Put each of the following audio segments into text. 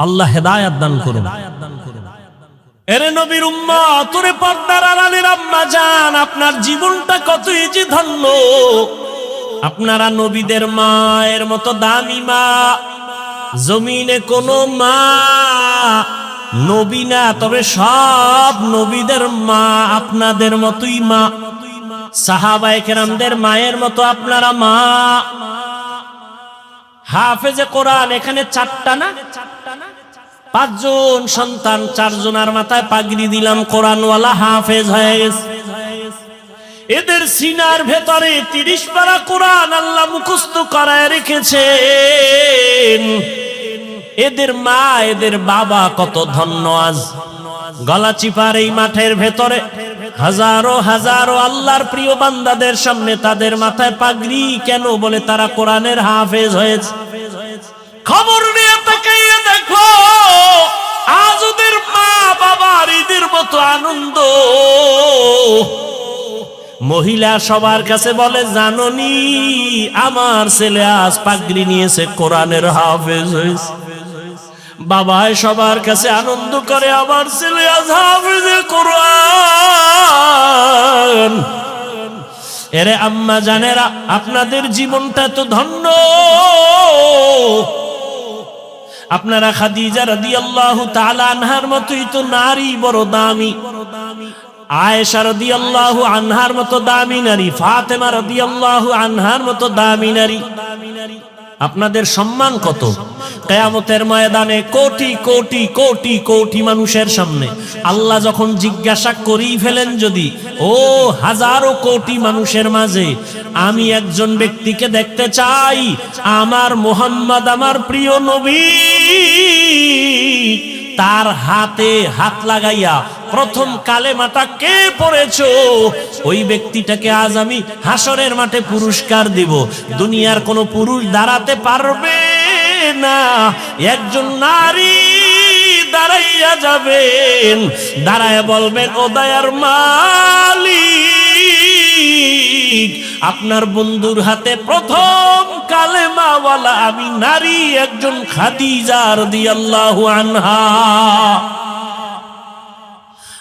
আল্লাহ হেদায়াত দান করুন। এরে নবীর উম্মা তোরে পর্দার আড়ালের আম্মা জান, আপনার জীবনটা কতই যে ধন্য। আপনারা নবীদের মায়ের মতো দামি মা, জমিনে কোনো মা, নবী না, তবে সব নবীদের মা, আপনাদের মতোই মা। সাহাবায়ে কেরামদের মায়ের মতো আপনারা মা। হাফেজে কোরআন, এখানে চারটা না? পাঁচজন সন্তান, চারজনার মাথায় পাগড়ি দিলাম, কোরআনওয়ালা হাফেজ হয়ে গেছে। এদের সিনার ভেতরে তিরিশ পারা কোরআন আল্লাহ মুখস্থ করায় রেখেছেন। এদের মা, এদের বাবা কত ধন্য আজ। গলা চিপার এই মাঠের ভেতরে হাজারো হাজারো আল্লাহর প্রিয় বান্দাদের সামনে তাদের মাথায় পাগড়ি কেন বলে তারা কোরআনের হাফেজ হয়েছে। খবর নিয়ে দেখো আজ ওদের মা বাবার ঈদের মতো আনন্দ। মহিলা সবার কাছে বলে, জাননি, আমার ছেলে আজ পাগড়ি নিয়েছে, কোরআনের হাফেজ হয়েছে। বাবাই সবার কাছে আনন্দ করে, আমার ছেলে আজ হাফেজে কোরআন। এরে আম্মা জানেরা, আপনাদের জীবনটা তো ধন্য। আপনারা খাদিজা রাদিয়াল্লাহু তাআলা আনহার মতোই তো নারী বড় দামি। আয়েশা রাদিয়াল্লাহু আনহার মতো দামি নারী, ফাতেমা রাদিয়াল্লাহু আনহার মতো দামি নারী। আপনাদের সম্মান কত? কেয়ামতের ময়দানে কোটি কোটি কোটি কোটি মানুষের সামনে আল্লাহ যখন জিজ্ঞাসা করেই ফেলেন যদি, ও হাজারো কোটি মানুষের মাঝে আমি একজন ব্যক্তিকে দেখতে চাই, আমার মোহাম্মদ, আমার প্রিয় নবী। তার হাতে হাত লাগাইয়া প্রথম কালে কালেমাটা কে পড়েছ? ওই ব্যক্তিটাকে আজ আমি হাসরের মাঠে পুরস্কার দিব। দুনিয়ার কোনো পুরুষ দাঁড়াতে পারবে না। একজন নারী দাঁড়াইয়া যাবেন। দাঁড়ায় বলবেন, ও দয়ার মালিক। আপনার বন্ধুর হাতে প্রথম কালেমাওয়ালা আমি নারী একজন খাদিজার দিয়াল্লাহু আনহা।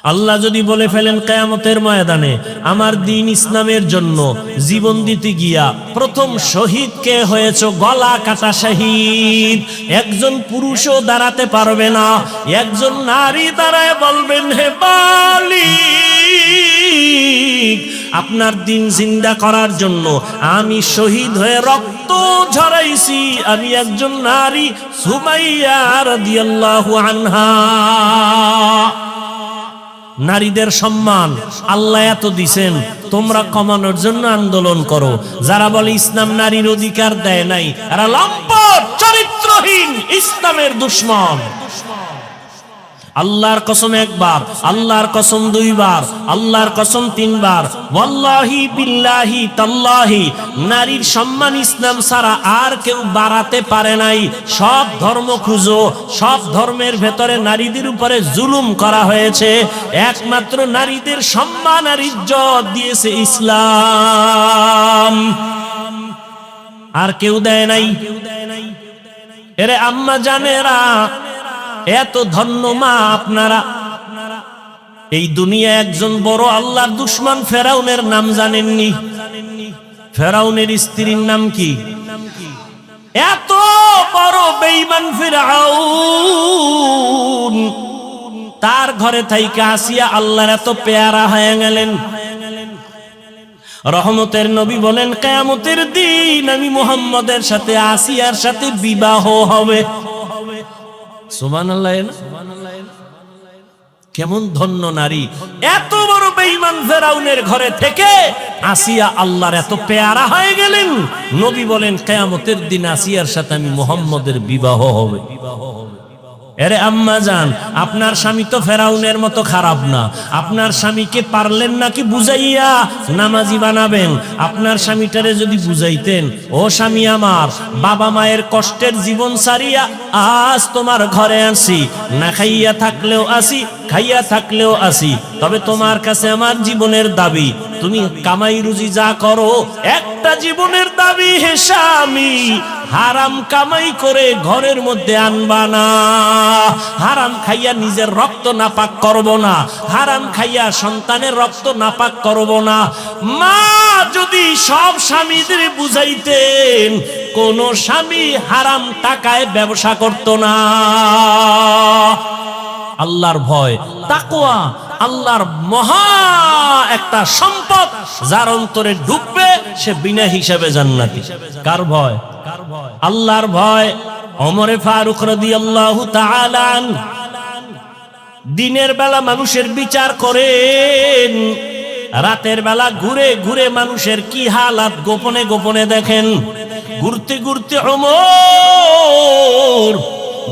আল্লাহ যদি বলে ফেলেন কেয়ামতের ময়দানে আমার দিন ইসলামের জন্য জীবন দিতে গিয়া প্রথম শহীদ কে হয়েছ? গলা কাটা শহীদ। একজন পুরুষও দাঁড়াতে পারবে না, একজন নারী দাঁড়ায় বলবেন, হে বালি আপনার দিন জিন্দা করার জন্য আমি শহীদ হয়ে রক্ত ঝরাইছি। আমি একজন নারী, সুমাইয়া আনহা। নারীদের সম্মান আল্লাহ এত দিছেন, তোমরা কমানোর জন্য আন্দোলন করো। যারা বলে ইসলাম নারীর অধিকার দেয় নাই এরা লম্পট, চরিত্রহীন ইসলামের দুশ্মন। আল্লাহর কসম একবার, আল্লাহর কসম দুইবার, আল্লাহর কসম তিনবার। ওয়াল্লাহি বিল্লাহি তাল্লাহি, নারীর সম্মান ইসলাম ছাড়া আর কেউ বাড়াতে পারে নাই। সব ধর্ম খুঁজো, সব ধর্মের ভেতরে নারীদের উপরে জুলুম করা হয়েছে। একমাত্র নারীদের সম্মান আর ইজ্জত দিয়েছে ইসলাম। আর কেউ দেয় নাই। এরে আম্মা জানেরা এত ধন্য মা আপনারা। এই দুনিয়া একজন বড় আল্লাহর দুশ্মন ফেরাউনের নাম জানেননি। ফেরাউনের স্ত্রীর নাম কি? এত বড় বেইমান ফেরাউন। তার ঘরে থাইকে আসিয়া আল্লাহর এত পেয়ারা হয়ে গেলেন। রহমতের নবী বলেন, কেয়ামতের দিন আমি মুহাম্মদের সাথে, আসিয়ার সাথে বিবাহ হবে। সুমান আল্লাহ কেমন ধন্য নারী। এত বড় বেঈমান ফেরাউনের ঘরে থেকে আসিয়া আল্লাহর এত পেয়ারা হয়ে গেলেন। নবী বলেন, কেয়ামতের দিন আসিয়ার সাথে আমি মোহাম্মদের বিবাহ হবে। এরে আম্মা যান আপনার স্বামী তো ফেরাউনের মতো খারাপ না। আপনার স্বামীকে পারলেন নাকি বুঝাইয়া নামাজি বানাবেন? আপনার স্বামীটারে যদি বুঝাইতেন, ও স্বামী আমার, বাবা মায়ের কষ্টের জীবন সারিয়া আজ তোমার ঘরে আসি না খাইয়া থাকলেও আসি, খাইয়া থাকলেও আসি। তবে তোমার কাছে আমার জীবনের দাবি তুমি কামাই রুজি যা করো, একটা জীবনের দাবি হে স্বামী, হারাম কামাই করে ঘরের মধ্যে আনবা না। হারাম খাইয়া নিজের রক্ত নাপাক করব না, হারাম খাইয়া সন্তানের রক্ত নাপাক করব না। মা, যদি সব স্বামীদের বুঝাইতেন, কোন স্বামী হারাম টাকায় ব্যবসা করত না। আল্লাহর ভয় তাকোয়া আল্লাহর মহা একটা সম্পদ। যার অন্তরে ডুববে, সে বিনা হিসাবে জান্নাতি। কার ভয়? আল্লাহর ভয়। অমরে ফারুক রাদিয়াল্লাহু তাআলা আন। দিনের বেলা মানুষের বিচার করেন। রাতের বেলা ঘুরে ঘুরে মানুষের কি হালাত গোপনে গোপনে দেখেন। ঘুরতে ঘুরতে অমর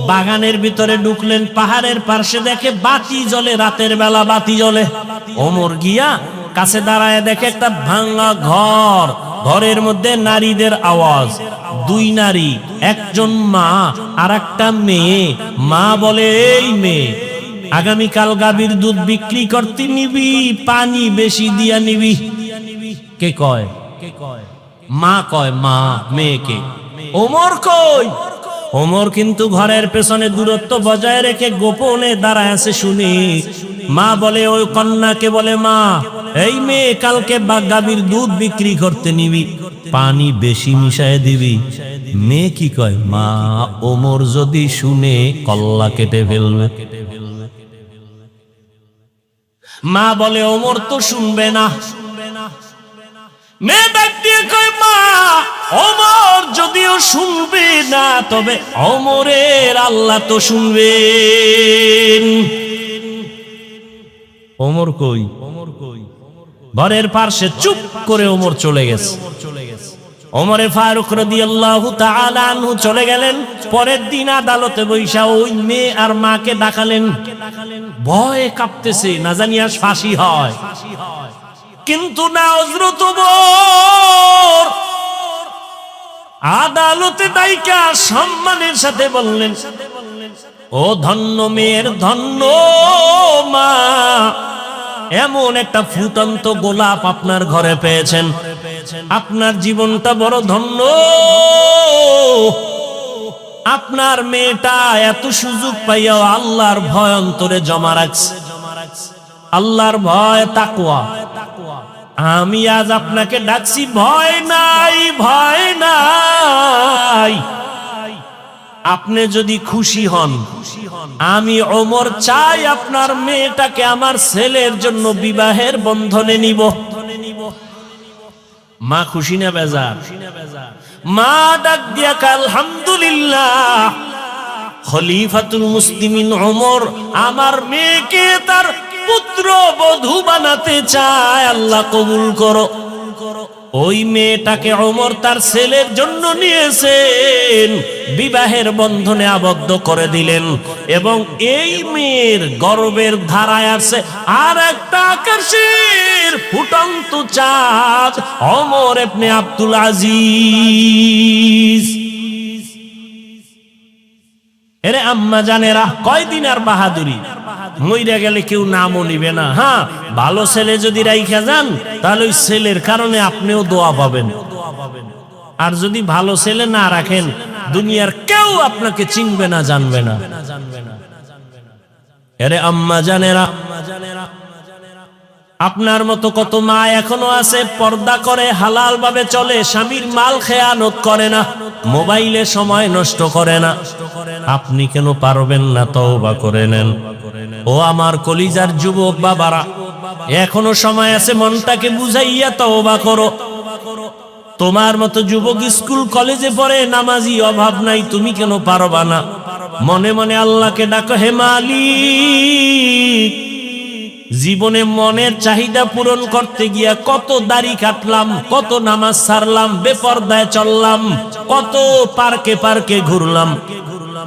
বাগানের ভিতরে ঢুকলেন, পাহাড়ের পার্শ্বে দেখে বাতি জ্বলে, রাতের বেলা বাতি জ্বলে। অমর গিয়া কাছে দাঁড়ায় দেখে একটা ভাঙা ঘর। ঘরের মধ্যে নারীদের আওয়াজ। দুই নারী, একজন মা আর একটা মেয়ে। মা বলে, এই মেয়ে, আগামীকাল গাভীর দুধ বিক্রি করতে নিবি, পানি বেশি দিয়া নিবি। কে কয়? কে কয় মা কয়, মা, মেয়েকে। ওমর কই? ওমর কিন্তু ঘরের পেছনে দূরত্ব বজায় রেখে গোপনে দাঁড়ায় আছে শুনি। মা বলে, ওই কন্যাকে বলে, মা এই মেয়ে কালকে গাভীর দুধ বিক্রি করতে নিবি, পানি বেশি মিশায় দিবি। মেয়ে কি কয়, মা, ওমর যদি শুনে কল্লা কেটে ফেলবে। মা বলে, ওমর তো শুনবে না। মেয়ে ডাক দিয়ে কয়, মা অমর যদিও শুনবে না, তবে অমরের আল্লাহ তো শুনবে ওমর কই ওমর কই? ঘরের পার্শ্বে চুপ করে ওমর চলে গেছে। ওমরে ফারুক রাদিয়াল্লাহু তাআলা আনহু চলে গেলেন। পরের দিন আদালতে বৈশা ওই মেয়ে আর মাকে ডাকালেন ভয়ে কাঁপতেছে, না জানি আজ ফাঁসি হয়। কিন্তু না হজরত ওমর। আদালতে দায়িকা সম্মানের সাথে বললেন, ও ধন্য মেয়ের ধন্য মা এমন একটা ফুটন্ত গোলাপ আপনার ঘরে পেয়েছেন। আপনার জীবনটা বড় ধন্য। আপনার মেয়েটা এত সুযোগ পাইয়া আল্লাহর ভয় অন্তরে জমা রাখছে। আল্লাহর ভয় তাকুয়া আমি আজ আপনাকে ডাকছি, ভয় নাই ভয় নাই। আপনি যদি খুশি হন, আমি ওমর চাই আপনার মেয়েটাকে আমার ছেলের জন্য বিবাহের বন্ধনে নিব। মা খুশি না বেজার? মা ডাক দিয়া আলহামদুলিল্লাহ। খলিফাতুল মুসলিমিন ওমর আমার মেয়েকে তার পুত্র বধূ বানাতে চায়। আল্লাহ কবুল করো। ওই মেয়েটাকে অমর তার ছেলের জন্য নিয়েছেন, বিবাহের বন্ধনে আবদ্ধ করে দিলেন। এবং এই মেয়ের গর্বের ধারায় আছে আর একটা আকাশের ফুটন্ত চাঁদ অমর এপনে আব্দুল আজিজ। এরে আম্মা জানে জানেরা, কয়দিন আর বাহাদুরি? মইরা গেলে কেউ নামও নিবে না হ্যাঁ? ভালো ছেলে যদি রাইখা যান, তাহলে ওই ছেলের কারণে আপনিও দোয়া পাবেন। আর যদি ভালো ছেলে না রাখেন, দুনিয়ার কেউ আপনাকে চিনবে না, জানবে না। এরে আম্মা জানেরা আপনার মতো কত মা এখনও আছে, পর্দা করে হালাল ভাবে চলে, স্বামীর মাল খেয়ানত করে না, মোবাইলে সময় নষ্ট করে না। আপনি কেন পারবেন না তওবা করে নেন? ও আমার কলিজার যুবক বাবারা, এখনও সময় আছে মনটাকে বুঝাইয়া তওবা করো। তোমার মতো যুবক স্কুল, কলেজে পড়ে নামাজি অভাব নাই, তুমি কেন পারবা না? মনে মনে আল্লাহকে ডাকো, হে মালিক জীবনে মনের চাহিদা পূরণ করতে গিয়া কত দাড়ি কাটলাম, কত নামাজ সারলাম, বেপর্দায় চললাম, কত পার্কে পার্কে ঘুরলাম।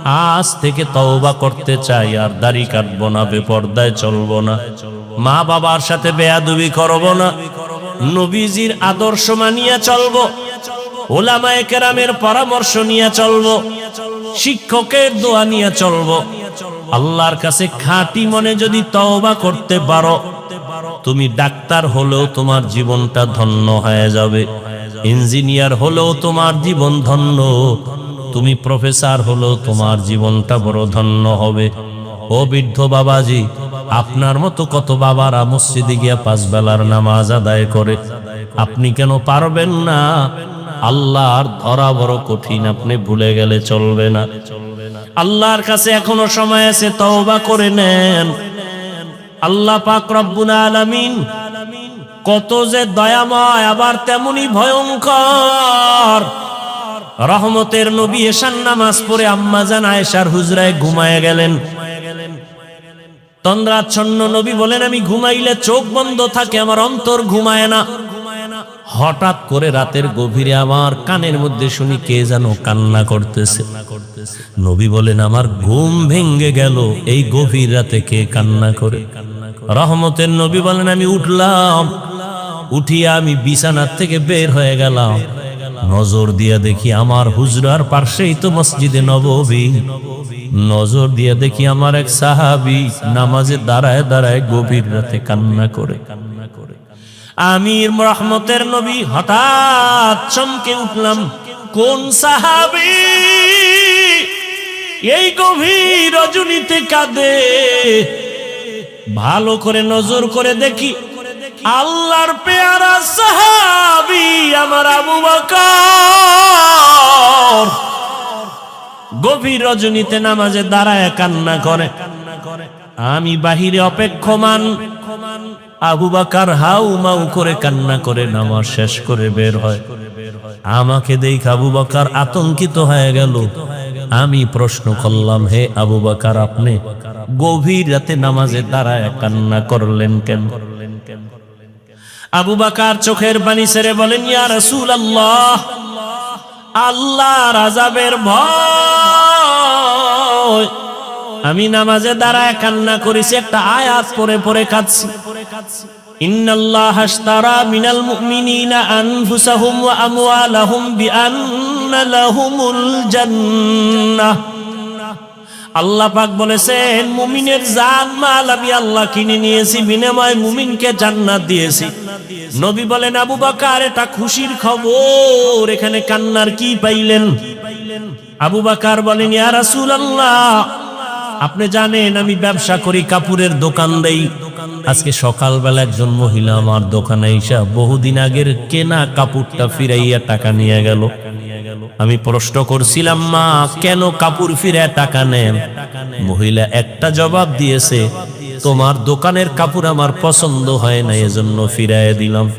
আজ থেকে তওবা করতে চাই, আর দাড়ি কাটবো না, বেপর্দায় চলবো না। মা বাবার সাথে বেয়াদুবি করব না। নবীজির আদর্শ মানিয়া চলবো। ওলামায়ে কেরামের পরামর্শ নিয়ে চলবো। শিক্ষকের দোয়া নিয়ে চলবো। আল্লাহর কাছে খাঁটি মনে যদি তওবা করতে পারো, তুমি ডাক্তার হলেও তোমার জীবনটা ধন্য হয়ে যাবে। ইঞ্জিনিয়ার হলেও তোমার জীবন ধন্য। তুমি প্রফেসর হলেও তোমার জীবনটা বড় ধন্য হবে। ও বৃদ্ধ বাবাজি, আপনার মতো কত বাবারা মসজিদে গিয়া পাঁচ বেলার নামাজ আদায় করে। আপনি কেন পারবেন না? আল্লাহর ধরা বড় কঠিন, আপনি ভুলে গেলে চলবে না। আল্লাহর কাছে এখনও সময় আছে, তওবা করে নেন। আল্লাহ পাক রব্বুল আলামিন কত যে দয়াময়, আবার তেমনি ভয়ঙ্কর। রহমতের নবী এশান নামাজ পড়ে আম্মা জান আয়েশার হুজরায় ঘুমায় গেলেন। তন্দ্রাচ্ছন্ন নবী বলেন, আমি ঘুমাইলে চোখ বন্ধ থাকে, আমার অন্তর ঘুমায় না। হঠাৎ করে রাতের গভীরে আমার কানের মধ্যে শুনি কে যেন কান্না করতেছে। নবী বলেন, আমার ঘুম ভেঙ্গে গেল, এই গভীর রাতে কে কান্না করে? রহমতের নবী বলেন, আমি উঠলাম, উঠিয়া আমি বিছানার থেকে বের হয়ে গেলাম। নজর দিয়া দেখি আমার হুজরার পার্শ্বেই তো মসজিদে নববী নজর দিয়ে দেখি আমার এক সাহাবি নামাজে দাঁড়ায় দাঁড়ায় গভীর রাতে কান্না করে কান্না করে। আমির রহমতের নবী হঠাৎ চমকে উঠলাম, কোন সাহাবি? এই গভীর রজনীতে কাঁদে। ভালো করে নজর করে দেখি, আল্লাহর পেয়ারা সাহাবি আমার আবু বকর। গভীর রজনীতে নামাজে দাঁড়ায় কান্না করে। আমি বাহিরে অপেক্ষমান। আবু বাকার হাউ মাউ করে কান্না করে নামাজ শেষ করে বের হয়। আমাকে দেখ আবু বাকার আতঙ্কিত হয়ে গেল। আমি প্রশ্ন করলাম, হে আবু বাকার, আপনি গভীর রাতে নামাজে দাঁড়ায় কান্না করলেন কেন? আবু বাকার চোখের পানি ছেড়ে বলেন, ইয়া রসুল আল্লাহ আল্লাহ রাজাবের ভয় আমি নামাজে দাঁড়ায় কান্না করেছি, একটা আয়াত পরে পরে কাঁদছি। বলেছেন, মুমিনের মাল আমি আল্লাহ কিনে নিয়েছি, বিনিময়ে দিয়েছি। নবী বলেন, আবু বাকার, এটা খুশির খবর, এখানে কান্নার কি পাইলেন? আবু বাকার বলেন, ইয়া রাসূলুল্লাহ আপনি জানেন, আমি ব্যবসা করি কাপুরের দোকান দেই। আজকে সকালবেলা একজন মহিলা আমার দোকানে এসে বহুদিন আগের কেনা কাপড়টা ফিরাইয়া টাকা নিয়ে গেল। আমি প্রশ্ন করছিলাম, মা, কেন কাপড় ফিরে টাকা নেন? মহিলা একটা জবাব দিয়েছে, তোমার দোকানের কাপড় আমার পছন্দ হয় না, এজন্য ফিরাইয়া দিলাম।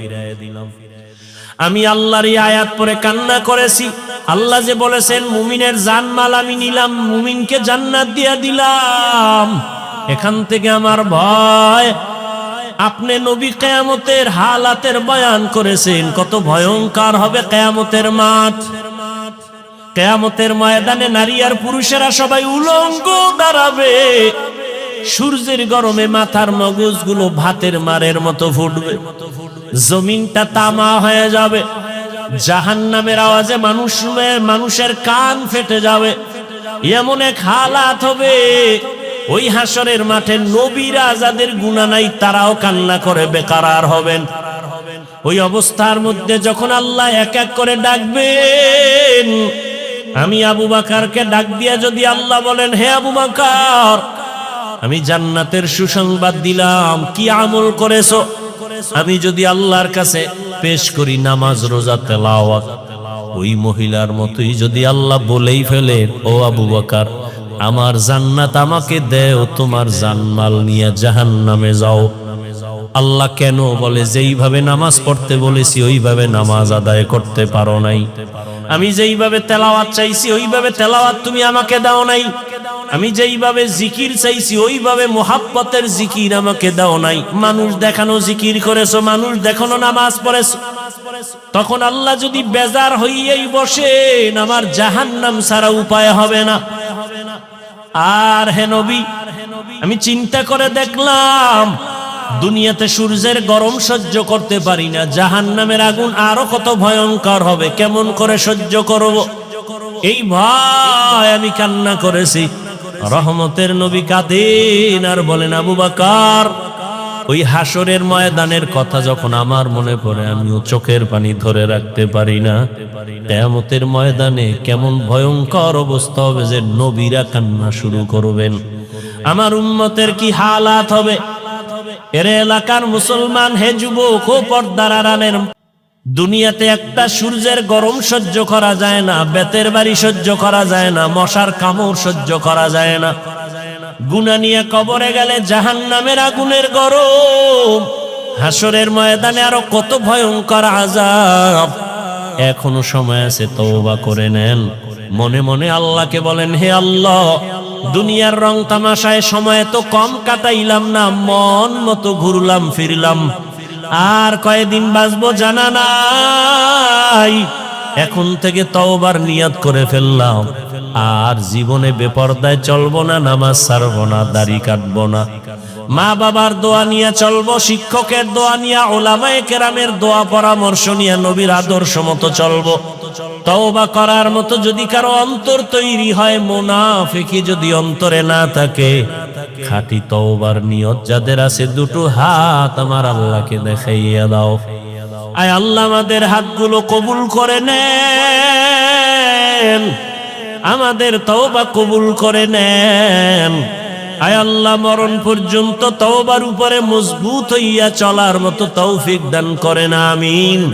আমি আল্লাহর আয়াত পরে কান্না করেছি। আল্লাহ যে বলেছেন, মুমিনের জানমাল আমি নিলাম, মুমিনকে জান্নাত দিয়া দিলাম। এখান থেকে আমার ভয়। আপনি নবী কেয়ামতের হালাতের বয়ান করেছেন, কত ভয়ঙ্কর হবে কেয়ামতের মাঠ। কেয়ামতের ময়দানে নারী আর পুরুষেরা সবাই উলঙ্গ দাঁড়াবে। সূর্যের গরমে মাথার মগজগুলো ভাতের মারের মতো ফুটবে। জমিনটা তামা হয়ে যাবে। জাহান নামের আওয়াজে মানুষ মানুষের কান ফেটে যাবে। এমন এক হালাত হবে, ওই হাসরের মাঠে নবীরা যাদের গুণা নাই তারাও কান্না করে বেকার হবেন। ওই অবস্থার মধ্যে যখন আল্লাহ এক এক করে ডাকবেন, আমি আবু বাকারকে ডাক দিয়া যদি আল্লাহ বলেন, হে আবু বাকার, আমি জান্নাতের সুসংবাদ দিলাম, কি আমল করেছ? আমি যদি আল্লাহর কাছে পেশ করি নামাজ, রোজা, তেলাওয়াত। ওই মহিলার মতোই যদি আল্লাহ বলেই ফেলে, ও আবু বকার, আমার জান্নাত আমাকে দেও, তোমার জানমাল নিয়ে জাহান নামে যাও। আল্লাহ কেন বলে, যেইভাবে নামাজ পড়তে বলেছি, ওইভাবে নামাজ আদায় করতে পারো নাই। আমি যেইভাবে তেলাওয়াত চাইছি, ওইভাবে তেলাওয়াত তুমি আমাকে দাও নাই। আমি যেইভাবে জিকির চাইছি, ওইভাবে মোহাব্বতের জিকির আমাকে দাও নাই। মানুষ দেখানো জিকির করেছ, মানুষ দেখানো নামাজ পড়েছো। তখন আল্লাহ যদি বেজার হইয়াই বসেন, আমার জাহান্নাম ছাড়া উপায় হবে না। আর হে নবী, আমি চিন্তা করে দেখলাম, দুনিয়াতে সূর্যের গরম সহ্য করতে পারি না জাহান নামের আগুন আরও কত ভয়ঙ্কর হবে, কেমন করে সহ্য করব? এই ভয় আমি কান্না করেছি। রহমতের নবী কাঁদেন আর বলেন, আবু বাকার, ওই হাসরের ময়দানের কথা যখন আমার মনে পড়ে, আমিও চোখের পানি ধরে রাখতে পারি না। কেয়ামতের ময়দানে কেমন ভয়ঙ্কর অবস্থা হবে যে নবীরা কান্না শুরু করবেন। আমার উম্মতের কি হালাত হবে? এর এলাকার মুসলমান হে যুবক ও পর্দার আড়ালের দুনিয়াতে একটা সূর্যের গরম সহ্য করা যায় না, বেতের বাড়ি সহ্য করা যায় না, মশার কামড় সহ্য করা যায় না। গুনা নিয়ে কবরে গেলে জাহান নামের আগুনের গরম, হাসরের ময়দানে আরও কত ভয়ঙ্কর আজাব এখনও সময় আছে, তওবা করে নেন। মনে মনে আল্লাহকে বলেন, হে আল্লাহ, দুনিয়ার রং তামাশায় সময় তো কম কাটাইলাম না, মন মতো ঘুরলাম, ফিরলাম। আর কয়দিন বাঁচবো জানা নাই। এখন থেকে তওবার নিয়াত করে ফেললাম। আর জীবনে বেপর্দায় চলবো না, নামাজ ছাড়বো না, দাড়ি কাটবো না। মা বাবার দোয়া নিয়ে চলবো, শিক্ষকের দোয়া নিয়ে, ওলামায়ে কেরামের দোয়া, পরামর্শ নিয়ে, নবীর আদর্শ মতো চলবো। তওবা করার মতো যদি কারও অন্তর তৈরি হয় মোনাফিকি যদি অন্তরে না থাকে, খাঁটি তওবার নিয়ত যাদের আছে, দুটো হাত আমার আল্লাহকে দেখাইয়া দাও। আয় আল্লাহ, আমাদের হাতগুলো কবুল করে নেন। আমাদের তওবা কবুল করে নেন। আয় আল্লাহ, মরণ পর্যন্ত তওবার উপরে মজবুত হইয়া চলার মতো তৌফিক দান করেন, আমিন।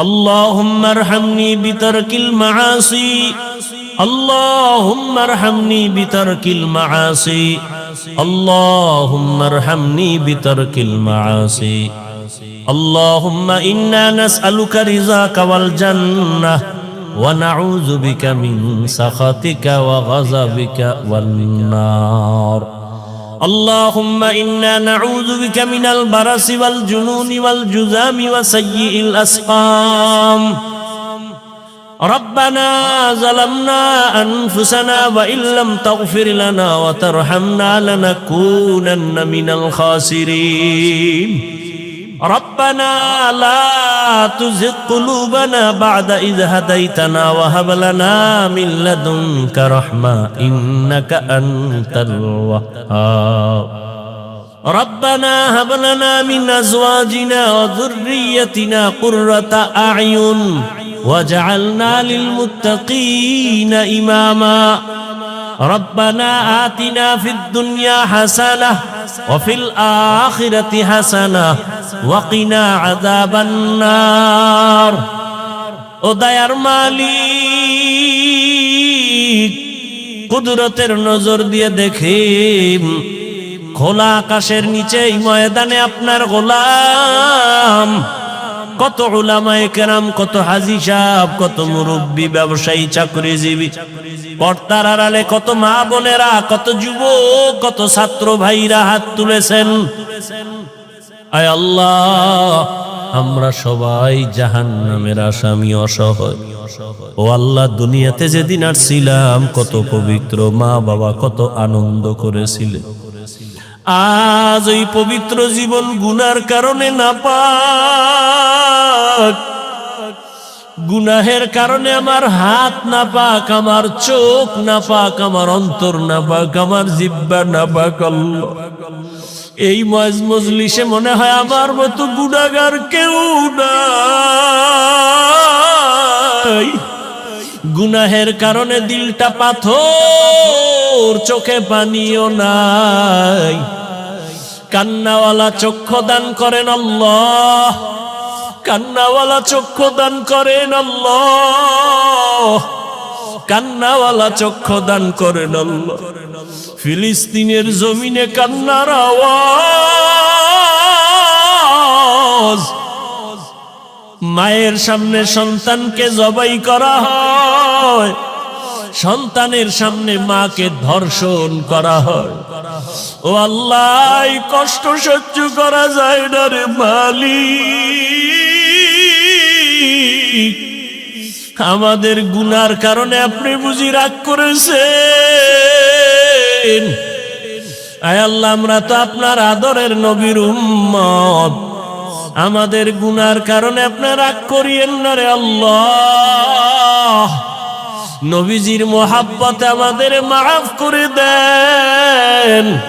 اللهم ارحمني بترك المعاصي اللهم ارحمني بترك المعاصي اللهم ارحمني بترك المعاصي اللهم إنا نسألك رزاك والجنة ونعوذ بك من سخطك وغضبك والنار اللهم إنا نعوذ بك من البرس والجنون والجذام وسيء الأسقام. ربنا ظلمنا أنفسنا وإن لم تغفر لنا وترحمنا لنكونن من الخاسرين. ربنا لا تزغ قلوبنا بعد إذ هديتنا وهب لنا من لدنك رحمة إنك أنت الوهاب ربنا هب لنا من أزواجنا وذريتنا قرة أعين وجعلنا للمتقين إماما ربنا آتنا في الدنيا حسنة وفي الآخرة حسنة وقنا عذاب النار ودير মালিক কুদরতের নজর দিয়ে দেখি খোলা আকাশের নিচে এই ময়দানে আপনার গোলাম কত ওলামায়ে কেরাম, কত হাজি সাহেব, কত মুরব্বী, ব্যবসায়ী, চাকরিজীবী পর্দার আড়ালে কত মা বোনেরা, কত যুবক, কত ছাত্র ভাইরা হাত তুলেছেন। আয় আল্লাহ, আমরা সবাই জাহান নামের আসামি অসহায়। ও আল্লাহ, দুনিয়াতে যেদিন আসছিলাম, কত পবিত্র মা বাবা কত আনন্দ করেছিলেন। আজ ওই পবিত্র জীবন গুনার কারণে না পাক গুনাহের কারণে আমার হাত না পাক আমার চোখ না পাক আমার অন্তর না পাক আমার জিব্বা না পাক এই মজ মজলিসে মনে হয় আমার মতো গুণাগার কেউ নাই। গুনাহের কারণে দিলটা পাথর, চোখে পানিও নাই। কান্নাওয়ালা চক্ষু দান করেন আল্লাহ। কান্নাওয়ালা চক্ষু দান করেন আল্লাহ। কান্নাওয়ালা চক্ষু দান করেন আল্লাহ। ফিলিস্তিনের জমিনে কান্নার আওয়াজ। মায়ের সামনে সন্তানকে জবাই করা হয়। সন্তানের সামনে মাকে ধর্ষণ করা হয়। ও আল্লাহ, কষ্ট সহ্য করা যায় না রে মালিক। আমাদের গুনার কারণে আপনি বুঝি রাগ করেছেন। আয় আল্লাহ, আমরা তো আপনার আদরের নবীর উম্মত। আমাদের গুনার কারণে আপনি রাগ করিয়েন না রে আল্লাহ। নবীজির মোহাব্বতে আমাদের মাফ করে দেন।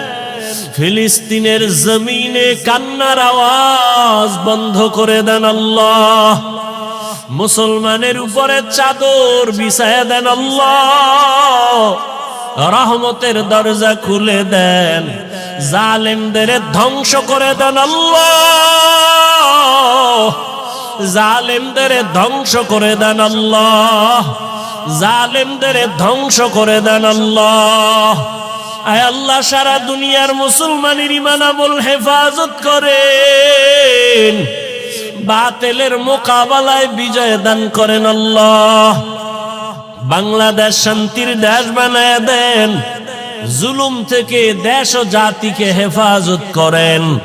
ফিলিস্তিনের জমিনে কান্নার আওয়াজ বন্ধ করে দেন আল্লাহ। মুসলমানের উপরে চাদর বিছায়া দেন আল্লাহ। রহমতের দরজা খুলে দেন। জালেমদের ধ্বংস করে দেন আল্লাহ। জালেমদের ধ্বংস করে দেন আল্লাহ। জালেমদের ধ্বংস করে দেন আল্লাহ। আয় আল্লাহ, সারা দুনিয়ার মুসলমানের ইমান হেফাজত করেন। বাতেলের মোকাবেলায় বিজয় দান করেন আল্লাহ। বাংলাদেশ শান্তির দেশ বানায় দেন। জুলুম থেকে দেশ ও জাতিকে হেফাজত করেন।